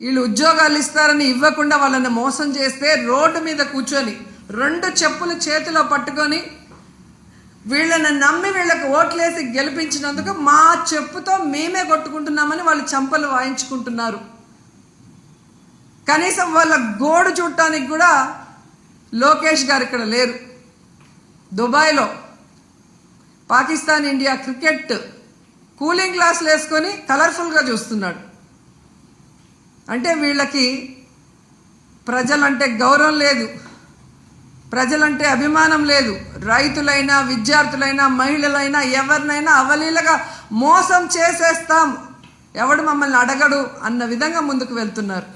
వీళ్ళు ఉద్యోగాలు ఇస్తారని ఇవ్వకుండా వాళ్ళని మోసం చేస్తే రోడ్డు మీద కూర్చొని రెండు చెప్పులు చేతిలో పట్టుకొని వీళ్ళని నమ్మి వీళ్ళకి ఓట్లేసి గెలిపించినందుకు మా చెప్పుతో మేమే కొట్టుకుంటున్నామని వాళ్ళు చంపలు వాయించుకుంటున్నారు. కనీసం వాళ్ళ గోడు చూడటానికి కూడా లోకేష్ గారు ఇక్కడ లేరు. దుబాయ్లో పాకిస్తాన్ ఇండియా క్రికెట్ కూలింగ్ గ్లాసులు వేసుకొని కలర్ఫుల్గా చూస్తున్నాడు. అంటే వీళ్ళకి ప్రజలంటే గౌరవం లేదు. ప్రజలంటే అభిమానం లేదు. రైతులైనా విద్యార్థులైనా మహిళలైనా ఎవరినైనా అవలీలగా మోసం చేసేస్తాం. ఎవడు మమ్మల్ని అడగడు అన్న విధంగా ముందుకు వెళ్తున్నారు.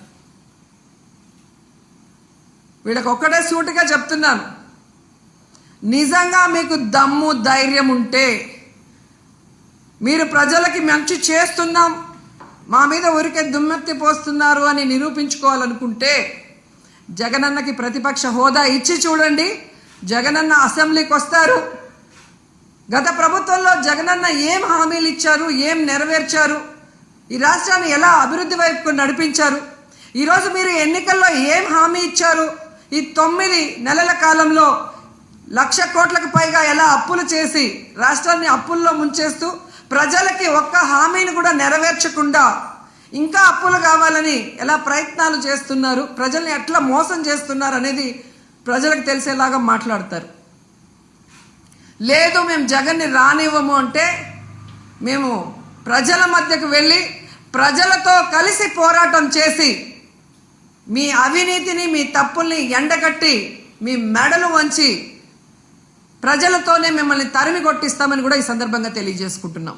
వీళ్ళకి ఒక్కటే సూటిగా చెప్తున్నాను. నిజంగా మీకు దమ్ము ధైర్యం ఉంటే మీరు ప్రజలకి మంచి చేస్తున్నాం. మా మీద ఊరికే దుమ్మెత్తి పోస్తున్నారు అని నిరూపించుకోవాలనుకుంటే జగనన్నకి ప్రతిపక్ష హోదా ఇచ్చి చూడండి. జగనన్న అసెంబ్లీకి వస్తారు. గత ప్రభుత్వంలో జగనన్న ఏం హామీలు ఇచ్చారు ఏం నెరవేర్చారు ఈ రాష్ట్రాన్ని ఎలా అభివృద్ధి వైపుకు నడిపించారు ఈరోజు మీరు ఎన్నికల్లో ఏం హామీ ఇచ్చారు ఈ తొమ్మిది నెలల కాలంలో లక్ష కోట్లకు పైగా ఎలా అప్పులు చేసి రాష్ట్రాన్ని అప్పుల్లో ముంచేస్తూ ప్రజలకి ఒక్క హామీని కూడా నెరవేర్చకుండా ఇంకా అప్పులు కావాలని ఎలా ప్రయత్నాలు చేస్తున్నారు ప్రజల్ని ఎట్లా మోసం చేస్తున్నారు అనేది ప్రజలకు తెలిసేలాగా మాట్లాడతారు. లేదు మేము జగన్ని రానివ్వము అంటే మేము ప్రజల మధ్యకు వెళ్ళి ప్రజలతో కలిసి పోరాటం చేసి మీ అవినీతిని మీ తప్పుల్ని ఎండగట్టి మీ మెడలు వంచి ప్రజలతోనే మిమ్మల్ని తరిమి కొట్టిస్తామని కూడా ఈ సందర్భంగా తెలియజేసుకుంటున్నాం.